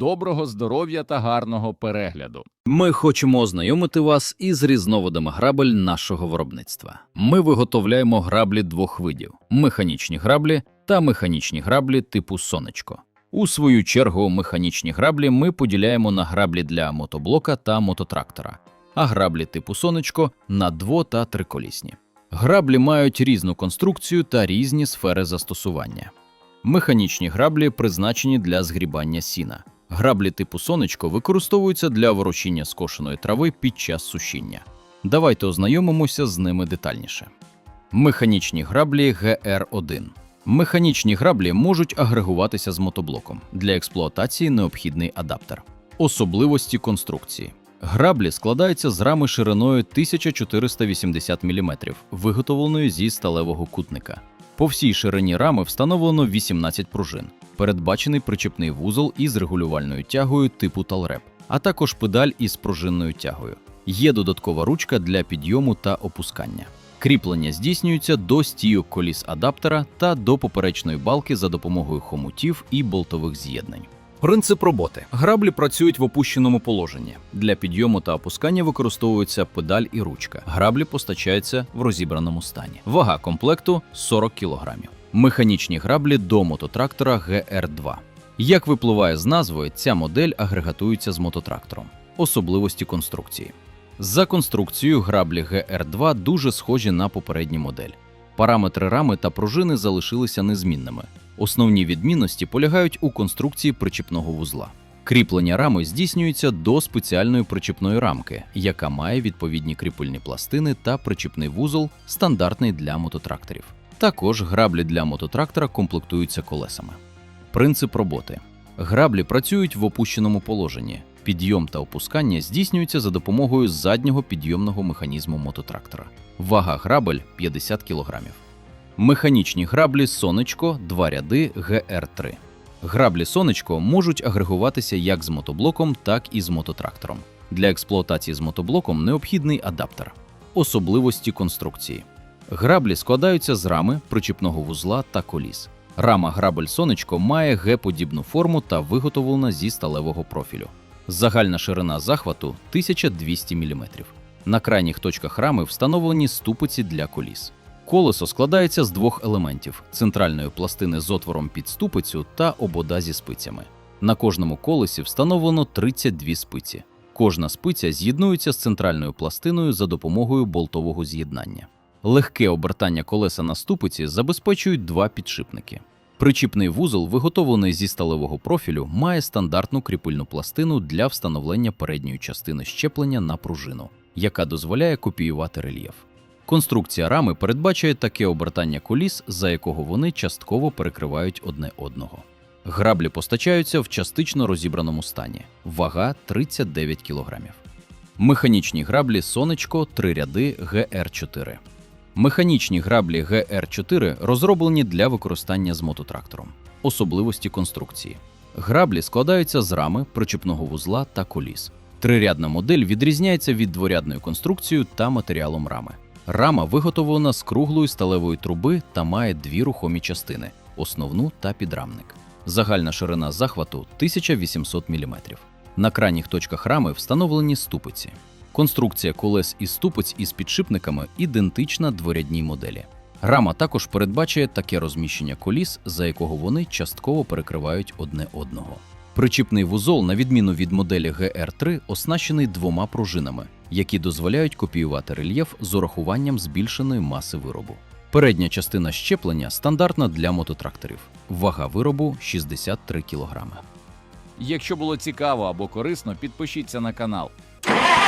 Доброго здоров'я та гарного перегляду. Ми хочемо ознайомити вас із різновидами грабель нашого виробництва. Ми виготовляємо граблі двох видів: механічні граблі та механічні граблі типу сонечко. У свою чергу, механічні граблі ми поділяємо на граблі для мотоблока та мототрактора, а граблі типу сонечко на дво- та триколісні. Граблі мають різну конструкцію та різні сфери застосування. Механічні граблі призначені для згрібання сіна. Граблі типу сонечко використовуються для ворочіння скошеної трави під час сушіння. Давайте ознайомимося з ними детальніше. Механічні граблі ГР1. Механічні граблі можуть агрегуватися з мотоблоком. Для експлуатації необхідний адаптер. Особливості конструкції. Граблі складаються з рами шириною 1480 мм, виготовленої зі сталевого кутника. По всій ширині рами встановлено 18 пружин, передбачений причепний вузол із регулювальною тягою типу Талреп, а також педаль із пружинною тягою. Є додаткова ручка для підйому та опускання. Кріплення здійснюється до стійок коліс адаптера та до поперечної балки за допомогою хомутів і болтових з'єднань. Принцип роботи. Граблі працюють в опущеному положенні. Для підйому та опускання використовується педаль і ручка. Граблі постачаються в розібраному стані. Вага комплекту 40 кг. Механічні граблі до мототрактора GR2. Як випливає з назвою, ця модель агрегатується з мототрактором. Особливості конструкції. За конструкцією граблі GR2 дуже схожі на попередню модель. Параметри рами та пружини залишилися незмінними. Основні відмінності полягають у конструкції причіпного вузла. Кріплення рами здійснюється до спеціальної причіпної рамки, яка має відповідні кріпильні пластини та причіпний вузол, стандартний для мототракторів. Також граблі для мототрактора комплектуються колесами. Принцип роботи: граблі працюють в опущеному положенні. Підйом та опускання здійснюються за допомогою заднього підйомного механізму мототрактора. Вага грабель 50 кг. Механічні граблі Сонечко, два ряди ГР3. Граблі Сонечко можуть агрегуватися як з мотоблоком, так і з мототрактором. Для експлуатації з мотоблоком необхідний адаптер. Особливості конструкції. Граблі складаються з рами, причіпного вузла та коліс. Рама грабель Сонечко має Г-подібну форму та виготовлена зі сталевого профілю. Загальна ширина захвату 1200 мм. На крайніх точках рами встановлені ступиці для коліс. Колесо складається з двох елементів: центральної пластини з отвором під ступицю та обода зі спицями. На кожному колесі встановлено 32 спиці. Кожна спиця з'єднується з центральною пластиною за допомогою болтового з'єднання. Легке обертання колеса на ступиці забезпечують два підшипники. Причіпний вузол, виготовлений зі сталевого профілю, має стандартну кріпильну пластину для встановлення передньої частини щеплення на пружину, яка дозволяє копіювати рельєф. Конструкція рами передбачає таке обертання коліс, за якого вони частково перекривають одне одного. Граблі постачаються в частично розібраному стані. Вага 39 кг. Механічні граблі Сонечко 3 ряди ГР4. Механічні граблі ГР4 розроблені для використання з мототрактором. Особливості конструкції. Граблі складаються з рами, причіпного вузла та коліс. Трирядна модель відрізняється від дворядної конструкцією та матеріалом рами. Рама виготовлена з круглої сталевої труби та має дві рухомі частини основну та підрамник. Загальна ширина захвату 1800 мм. На крайніх точках рами встановлені ступиці. Конструкція колес і ступиць із підшипниками ідентична дворядній моделі. Рама також передбачує таке розміщення коліс, за якого вони частково перекривають одне одного. Причіпний вузол, на відміну від моделі GR3, оснащений двома пружинами, які дозволяють копіювати рельєф з урахуванням збільшеної маси виробу. Передня частина щеплення стандартна для мототракторів. Вага виробу 63 кг. Якщо було цікаво або корисно, підпишіться на канал.